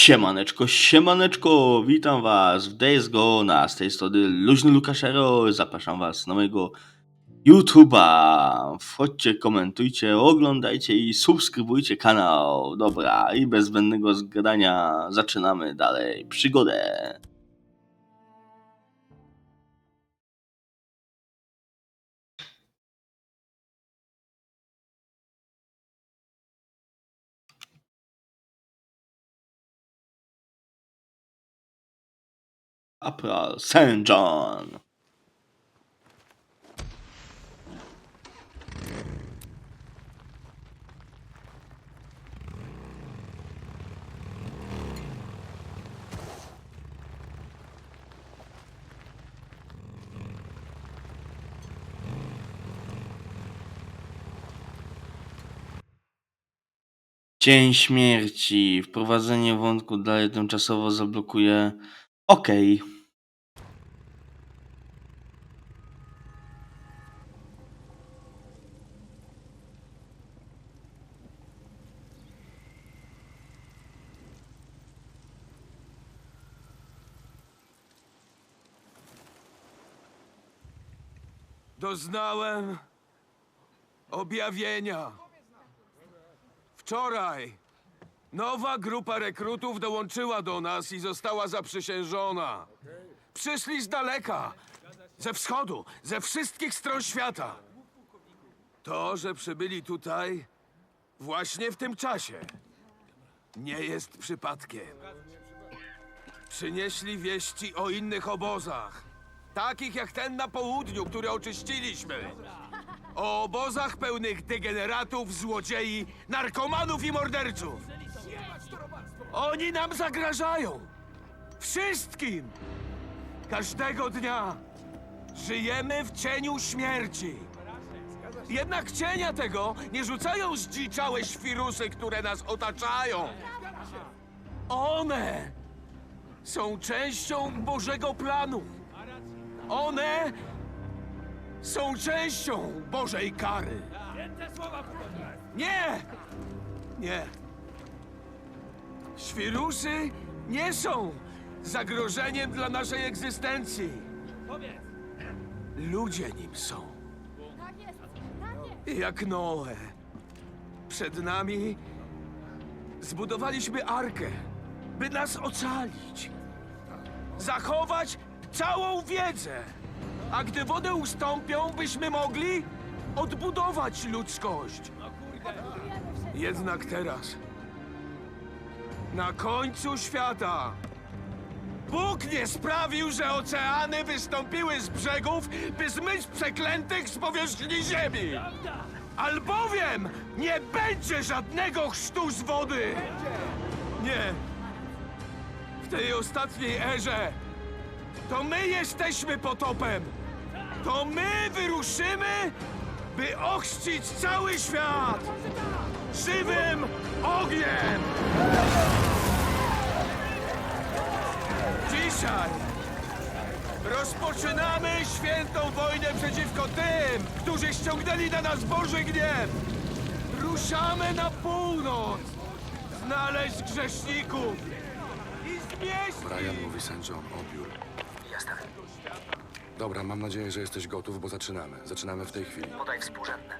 Siemaneczko, siemaneczko, witam was w Days Gone, z tej strony Luźny Lukaszero, zapraszam was na mojego YouTube'a, wchodźcie, komentujcie, oglądajcie i subskrybujcie kanał, dobra, i bez zbędnego zgadania zaczynamy dalej przygodę. April St. John. Dzień śmierci. Wprowadzenie wątku dalej tymczasowo zablokuje. Okej. Doznałem objawienia. Wczoraj nowa grupa rekrutów dołączyła do nas i została zaprzysiężona. Przyszli z daleka, ze wschodu, ze wszystkich stron świata. To, że przybyli tutaj właśnie w tym czasie, nie jest przypadkiem. Przynieśli wieści o innych obozach. Takich jak ten na południu, który oczyściliśmy. O obozach pełnych degeneratów, złodziei, narkomanów i morderców. Oni nam zagrażają. Wszystkim. Każdego dnia żyjemy w cieniu śmierci. Jednak cienia tego nie rzucają zdziczałe świrusy, które nas otaczają. One są częścią Bożego planu. One są częścią Bożej kary. Nie! Nie. Świrusy nie są zagrożeniem dla naszej egzystencji. Ludzie nim są. Tak jest, tak jest. Jak Noe. Przed nami zbudowaliśmy arkę, by nas ocalić. Zachować całą wiedzę. A gdy wodę ustąpią, byśmy mogli odbudować ludzkość. Jednak teraz, na końcu świata, Bóg nie sprawił, że oceany wystąpiły z brzegów, by zmyć przeklętych z powierzchni ziemi. Albowiem nie będzie żadnego chrztu z wody. Nie. W tej ostatniej erze to my jesteśmy potopem. To my wyruszymy, by ochrzcić cały świat żywym ogniem! Dzisiaj rozpoczynamy świętą wojnę przeciwko tym, którzy ściągnęli na nas Boży gniew. Ruszamy na północ, znaleźć grzeszników i zmieścić Brian mówi. John, odbiór. Dobra, mam nadzieję, że jesteś gotów, bo zaczynamy. Zaczynamy w tej chwili. Podaj współrzędne.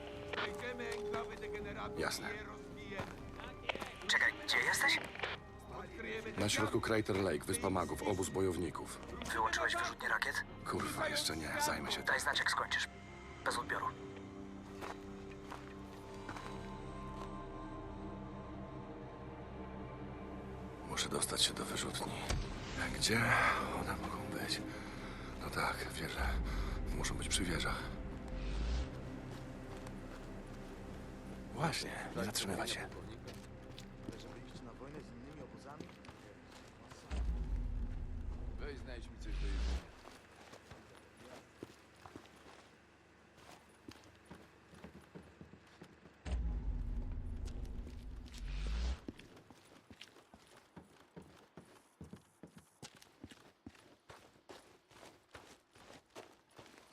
Jasne. Czekaj, gdzie jesteś? Na środku Crater Lake, wyspa magów, obóz bojowników. Wyłączyłeś wyrzutnie rakiet? Kurwa, jeszcze nie, zajmę się tym. Daj znać, jak skończysz. Bez odbioru. Muszę dostać się do wyrzutni. Gdzie one mogą być? No tak, wieże. Muszą być przy wieżach. Właśnie, nie zatrzymywać się.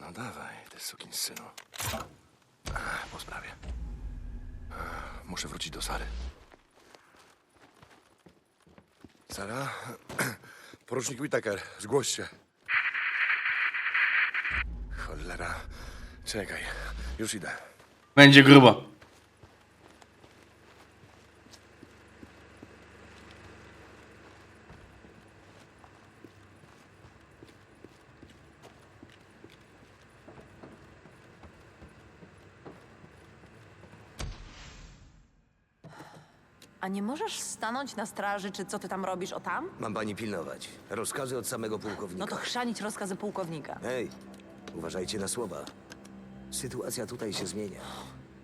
No dawaj, ty sukinsynu. Ach, Po sprawie. Muszę wrócić do Sary. Sara? Porucznik Whittaker, zgłoś się. Cholera. Czekaj, już idę. Będzie grubo. A nie możesz stanąć na straży, czy co ty tam robisz, o tam? Mam pani pilnować. Rozkazy od samego pułkownika. No to chrzanić rozkazy pułkownika. Hej, uważajcie na słowa. Sytuacja tutaj się zmienia.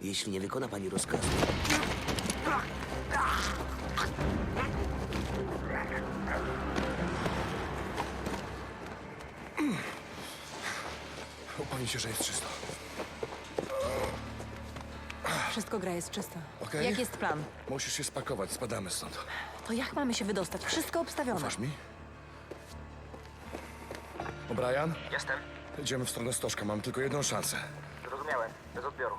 Jeśli nie wykona pani rozkazu, Upewnij się, że jest czysto. Wszystko gra jest czysta. Okej. Jak jest plan? Musisz się spakować, spadamy stąd. To jak mamy się wydostać? Wszystko obstawione. Ufasz mi? O'Brien? Jestem. Idziemy w stronę Stożka, mam tylko jedną szansę. Zrozumiałem. Bez odbioru.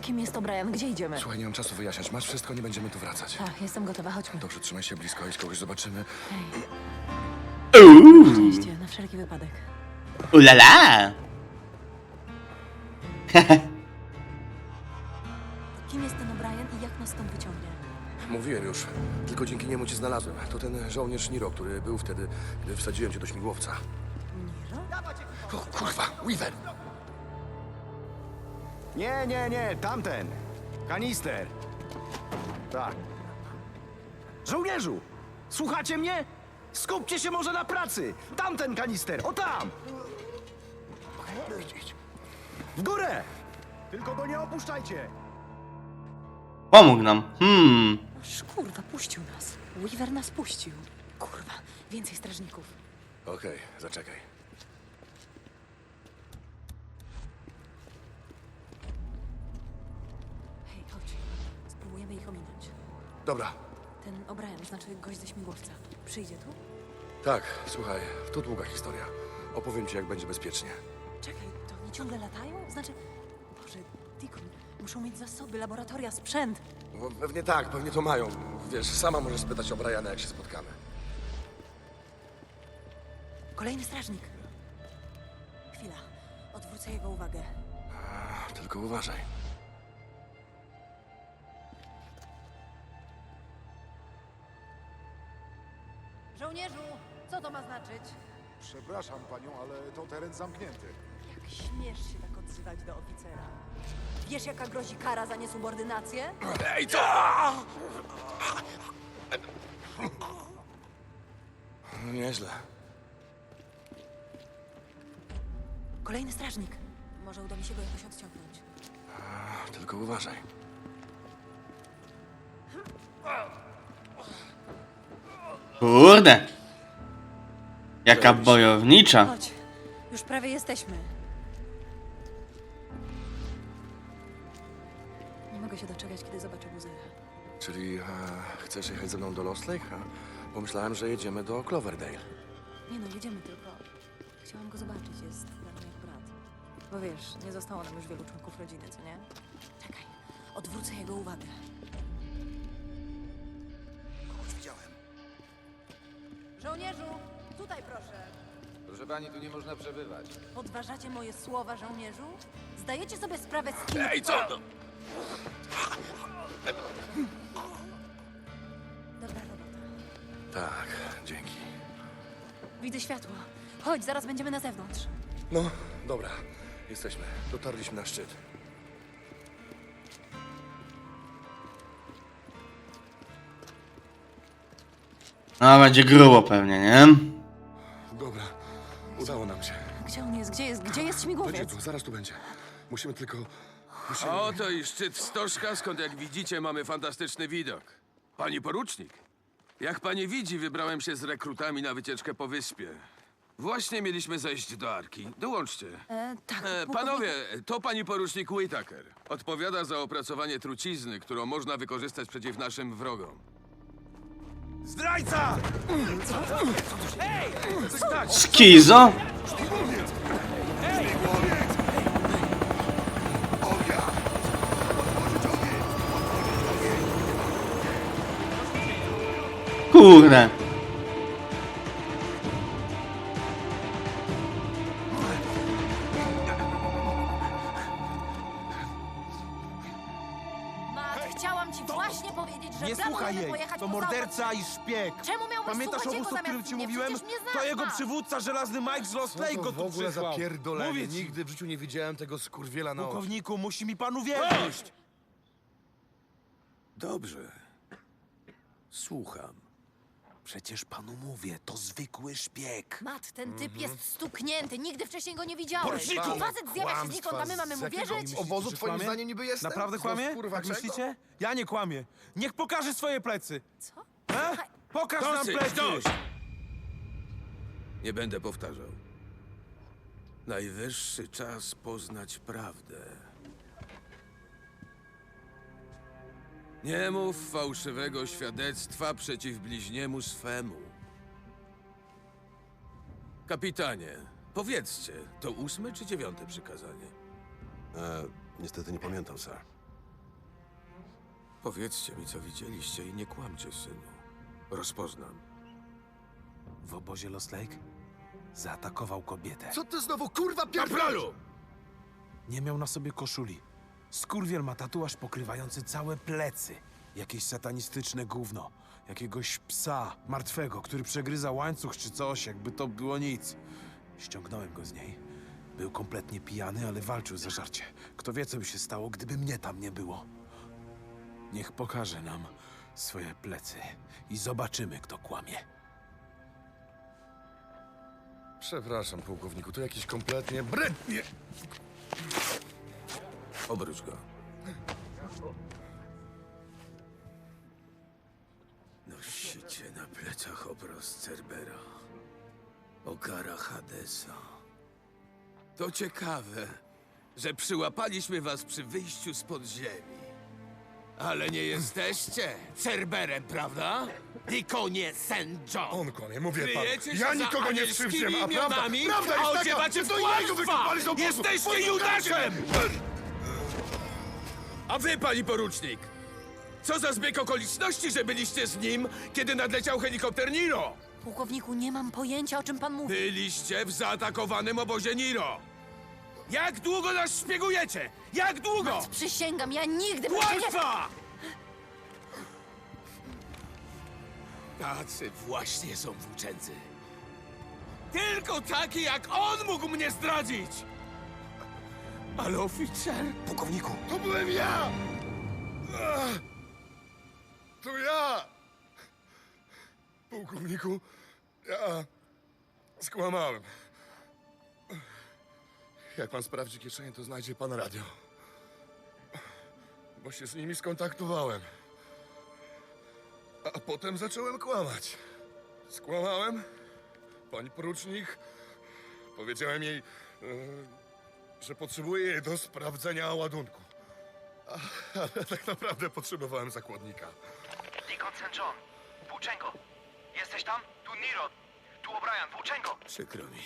Kim jest to Brian? Gdzie idziemy? Słuchaj, nie mam czasu wyjaśniać. Masz wszystko, nie będziemy tu wracać. Tak, jestem gotowa, chodźmy. Dobrze, trzymaj się blisko, jeśli kogoś zobaczymy. Oczywiście, na wszelki wypadek. ulala. Mówiłem już, tylko dzięki niemu cię znalazłem. To ten żołnierz Niro, który był wtedy, gdy wsadziłem cię do śmigłowca. Niro? O, kurwa, Weaver! Nie, nie, nie, tamten. Kanister. Tak. Żołnierzu! Słuchacie mnie? Skupcie się może na pracy! Tamten kanister, o tam! Idź, idź. W górę! Tylko go nie opuszczajcie! Pomógł nam. Hmm. Oż kurwa, puścił nas. Weaver nas puścił. Kurwa, więcej strażników. Okej, zaczekaj. Hej, chodź. Spróbujemy ich ominąć. Dobra, Ten O'Brien, znaczy gość ze śmigłowca. Przyjdzie tu? tak, słuchaj, to długa historia. Opowiem ci, jak będzie bezpiecznie. Czekaj, to oni ciągle latają? Znaczy, Boże, Deacon, muszą mieć zasoby, laboratoria, sprzęt. No, pewnie tak, pewnie to mają. Wiesz, sama możesz spytać o Briana, jak się spotkamy. Kolejny strażnik. Chwila, odwrócę jego uwagę. A, tylko uważaj. Żołnierzu, co to ma znaczyć? Przepraszam panią, ale to teren zamknięty. Jak śmiesz się tak odzywać do oficera? Wiesz, jaka grozi kara za niesubordynację? Ej, co? No nieźle. Kolejny strażnik. Może uda mi się go jakoś odciągnąć. Tylko uważaj. Kurde. Jaka bojownicza. Chodź, już prawie jesteśmy. Mogę się doczekać, kiedy zobaczę muzeum. Czyli e, chcesz jechać ze mną do Lost Lake? A pomyślałem, że jedziemy do Cloverdale. Nie no, jedziemy tylko. Chciałam go zobaczyć, jest dla mnie jak brat. Bo wiesz, nie zostało nam już wielu członków rodziny, co nie? Czekaj, odwrócę jego uwagę. kogoś widziałem. Żołnierzu, tutaj proszę. Proszę pani, tu nie można przebywać. Podważacie moje słowa, żołnierzu? Zdajecie sobie sprawę z kim... Ej, co? Dobra robota. Tak, dzięki. Widzę światło. Chodź, zaraz będziemy na zewnątrz. No, dobra, jesteśmy. Dotarliśmy na szczyt. No, będzie grubo pewnie, nie? Dobra, udało nam się. Gdzie on jest? Gdzie jest? Gdzie jest Będzie śmigłowiec? tu, zaraz tu będzie. Musimy tylko... A oto i szczyt Stożka, skąd jak widzicie mamy fantastyczny widok. Pani porucznik, jak pani widzi, wybrałem się z rekrutami na wycieczkę po wyspie. Właśnie mieliśmy zejść do Arki. Dołączcie. E, tak, E, panowie, to pani porucznik Whittaker. Odpowiada za opracowanie trucizny, którą można wykorzystać przeciw naszym wrogom. Zdrajca! Skizo? Kurde. Mat, chciałam ci właśnie powiedzieć, że Nie planujemy słuchaj jej! pojechać To morderca i szpieg! Czemu miałbyś Pamiętasz słuchać obóz, jego o którym zamiast ci mnie? mówiłem? Przecież mnie To znasz, jego Mat. przywódca, żelazny Mike z Lost Lake go w tu ogóle za przysłał. pierdolenie? Mówię ci, Nigdy w życiu nie widziałem tego skurwiela na oczy. pułkowniku, musi mi pan uwierzyć! Dobrze. Słucham. Przecież panu mówię, to zwykły szpieg. Mat, ten typ jest stuknięty, nigdy wcześniej go nie widziałeś. Poruczniku! Facet zjawia się znikąd, a my mamy mu Z jakiego wierzyć? Obozu Że twoim kłamie? zdaniem niby jestem? Naprawdę kłamie? kurwa Tak czego? myślicie? Ja nie kłamię. Niech pokaże swoje plecy. Co? E? Pokaż nam Dosyć, plecy! dość! Nie będę powtarzał. Najwyższy czas poznać prawdę. Nie mów fałszywego świadectwa przeciw bliźniemu swemu. Kapitanie, powiedzcie, to ósme czy dziewiąte przykazanie? E, niestety nie pamiętam, sir. Powiedzcie mi, co widzieliście i nie kłamcie, synu. Rozpoznam. W obozie Lost Lake zaatakował kobietę. Co ty znowu kurwa Kapralu! Nie miał na sobie koszuli. Skurwiel ma tatuaż pokrywający całe plecy. Jakieś satanistyczne gówno. Jakiegoś psa martwego, który przegryza łańcuch czy coś, jakby to było nic. Ściągnąłem go z niej. Był kompletnie pijany, ale walczył za żarcie. Kto wie, co by się stało, gdyby mnie tam nie było. Niech pokaże nam swoje plecy i zobaczymy, kto kłamie. Przepraszam, pułkowniku, to jakiś kompletnie brednie. Obróć go. Nosicie na plecach obraz Cerbera. Ogara Hadesa. To ciekawe, że przyłapaliśmy was przy wyjściu z podziemi. Ale nie jesteście Cerberem, prawda? I konie St. John. On kłamie, mówię pan. Kryjecie się Ja za nikogo nie anielskimi a prawda, imionami, prawda a jest taka, odziewacie że to ja go kłamstwa! wykopali z obozu. Jesteście! Judaszem! A wy, pani porucznik, co za zbieg okoliczności, że byliście z nim, kiedy nadleciał helikopter Niro? pułkowniku, nie mam pojęcia, o czym pan mówi. Byliście w zaatakowanym obozie Niro. Jak długo nas szpiegujecie? Jak długo? Przysięgam, ja nigdy bym się nie... Kłamstwa! Tacy właśnie są włóczęcy. Tylko taki jak on mógł mnie zdradzić! Ale oficer... Pułkowniku, to byłem ja! Ach, To ja! Pułkowniku, ja skłamałem. Jak pan sprawdzi kieszenie, to znajdzie pan radio. Bo się z nimi skontaktowałem. A potem zacząłem kłamać. Skłamałem. Pani porucznik. Powiedziałem jej, e, że potrzebuję jej do sprawdzenia ładunku. Ale tak naprawdę potrzebowałem zakładnika. Deacon St. John, Włóczęgo. Jesteś tam? Tu Niro. Tu O'Brien, Włóczęgo. Przykro mi.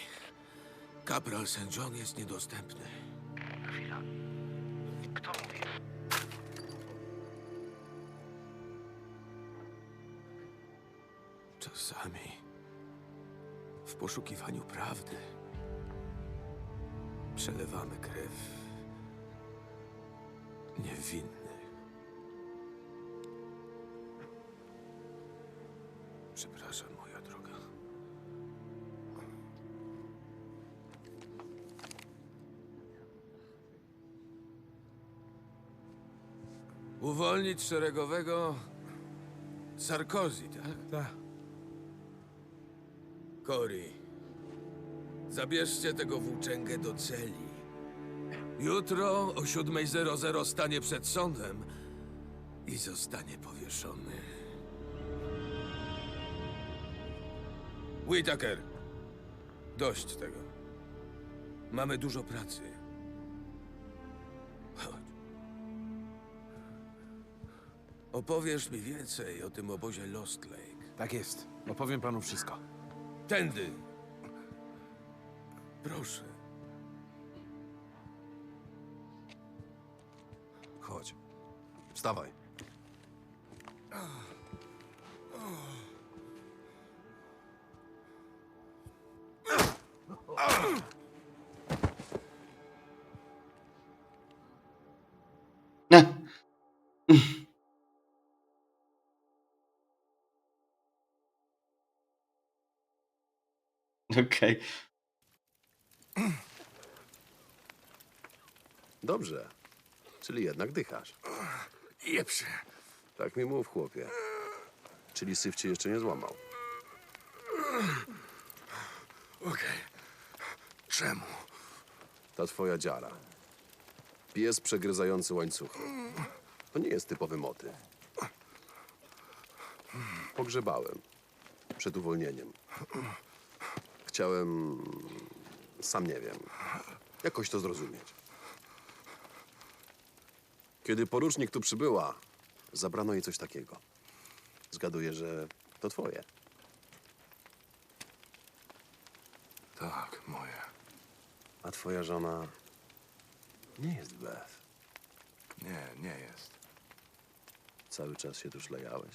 Kapral St. John jest niedostępny. Chwila. Kto mówi? Czasami w poszukiwaniu prawdy przelewamy krew niewinnych. Przepraszam, moja droga. Uwolnić szeregowego Sarkozy, tak? Tak. Cory, zabierzcie tego włóczęgę do celi. Jutro o 7.00 stanie przed sądem i zostanie powieszony. Whitaker, dość tego. Mamy dużo pracy. Chodź. Opowiesz mi więcej o tym obozie Lost Lake. Tak jest. Opowiem panu wszystko. Tędy. Proszę. Chodź. Wstawaj. Okej. Okay. Dobrze. Czyli jednak dychasz. Jeb się. Tak mi mów, chłopie. Czyli syf cię jeszcze nie złamał. Okej. Czemu? Ta twoja dziara. Pies przegryzający łańcuchy. To nie jest typowy motyw. Pogrzebałem. Przed uwolnieniem. Chciałem... Sam nie wiem. Jakoś to zrozumieć. Kiedy porucznik tu przybyła, zabrano jej coś takiego. Zgaduję, że to twoje. Tak, moje. A twoja żona nie jest Beth. Nie, nie jest. Cały czas się tu szlajałeś,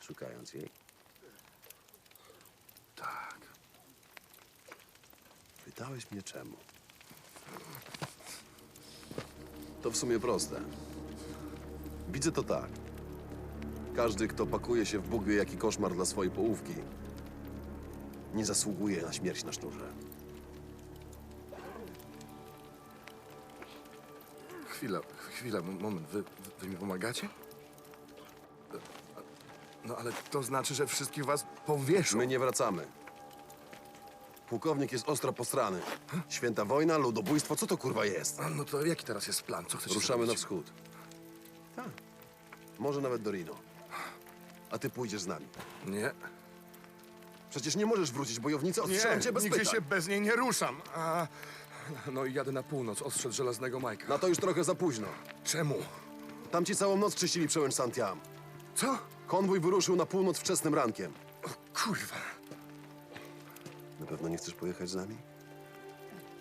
szukając jej. Pytałeś mnie czemu. To w sumie proste. Widzę to tak. Każdy, kto pakuje się w Bóg wie jaki koszmar dla swojej połówki, nie zasługuje na śmierć na sznurze. Chwila, chwila, mo- moment. Wy, wy, wy mi pomagacie? No ale to znaczy, że wszystkich was powieszą. My nie wracamy. Pułkownik jest ostro posrany. Święta wojna, ludobójstwo, co to kurwa jest? A, No to jaki teraz jest plan? Co chcecie Ruszamy na wschód. Tak. Może nawet do Rino. A ty pójdziesz z nami. Nie. Przecież nie możesz wrócić, bojownicy odstrzelą Nie, cię bez nigdzie pytań. się bez niej nie ruszam. A... No i jadę na północ, ostrzec żelaznego Majka. Na to już trochę za późno. Czemu? Tam ci całą noc czyścili przełęcz Santiam. Co? Konwój wyruszył na północ wczesnym rankiem. Kurwa. Pewno nie chcesz pojechać z nami?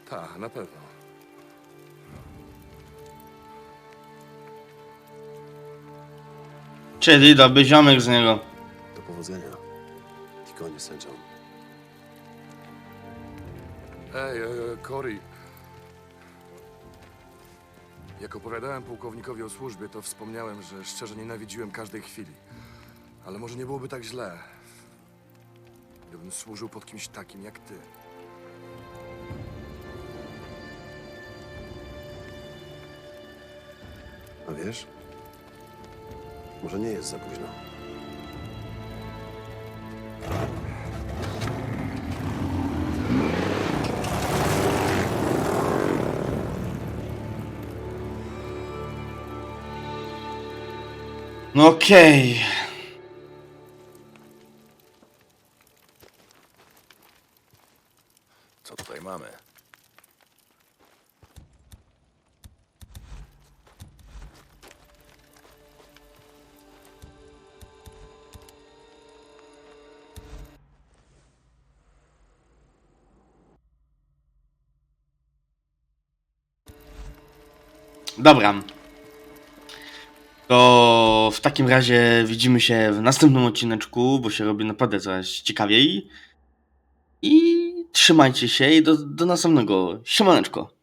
Tak, na pewno. Czyli dobry ziomek z niego. Do powodzenia. Tikonie St. John. Ej, e, Cory. Jak opowiadałem pułkownikowi o służbie, to wspomniałem, że szczerze nienawidziłem każdej chwili. Ale może nie byłoby tak źle, gdybym służył pod kimś takim jak ty. A wiesz? Może nie jest za późno. No okej. Co tutaj mamy? Dobra. To w takim razie widzimy się w następnym odcineczku, bo się robi naprawdę coraz ciekawiej. I trzymajcie się i do, do następnego. Siemaneczko.